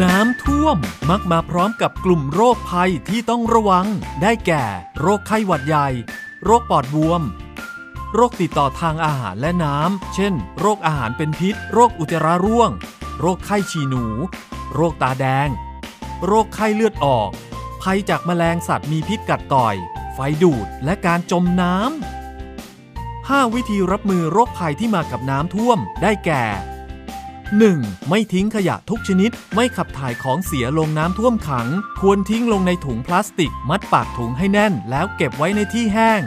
น้ำท่วมมักมาพร้อมกับกลุ่มโรคภัยที่ต้องระวัง ได้แก่ โรคไข้หวัดใหญ่ โรคปอดบวม โรคติดต่อทางอาหารและน้ำ เช่น โรคอาหารเป็นพิษ โรคอุจจาระร่วง โรคไข้ฉี่หนู โรคตาแดง โรคไข้เลือดออก ภัยจากแมลงสัตว์มีพิษกัดต่อย ไฟดูด และการจมน้ำ 5 วิธีรับมือโรคภัยที่มากับน้ำท่วม ได้แก่ 1. ไม่ทิ้งขยะทุกชนิด ไม่ขับถ่ายของเสียลงน้ำท่วมขัง ควรทิ้งลงในถุงพลาสติก มัดปากถุงให้แน่น แล้วเก็บไว้ในที่แห้ง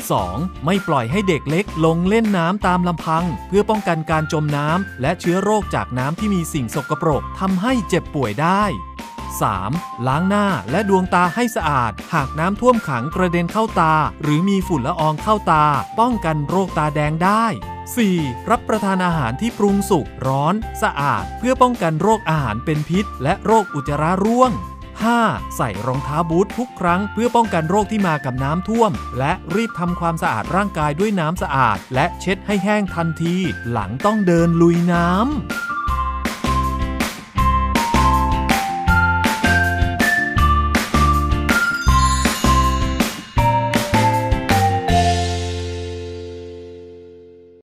2. ไม่ปล่อยให้เด็กเล็กลงเล่นน้ำตามลำพัง เพื่อป้องกันการจมน้ำและเชื้อโรคจากน้ำที่มีสิ่งสกปรกทำให้เจ็บป่วยได้ 3. ล้างหน้าและดวงตาให้สะอาด หากน้ำท่วมขังกระเด็นเข้าตา หรือมีฝุ่นละอองเข้าตา ป้องกันโรคตาแดงได้ 4. รับประทานอาหารที่ปรุงสุกร้อน สะอาด เพื่อป้องกันโรคอาหารเป็นพิษ และโรคอุจจาระร่วง 5. ใส่รองเท้าบูททุกครั้ง เพื่อป้องกันโรคที่มากับน้ำท่วม และรีบทำความสะอาดร่างกายด้วยน้ำสะอาด และเช็ดให้แห้งทันที หลังต้องเดินลุยน้ำ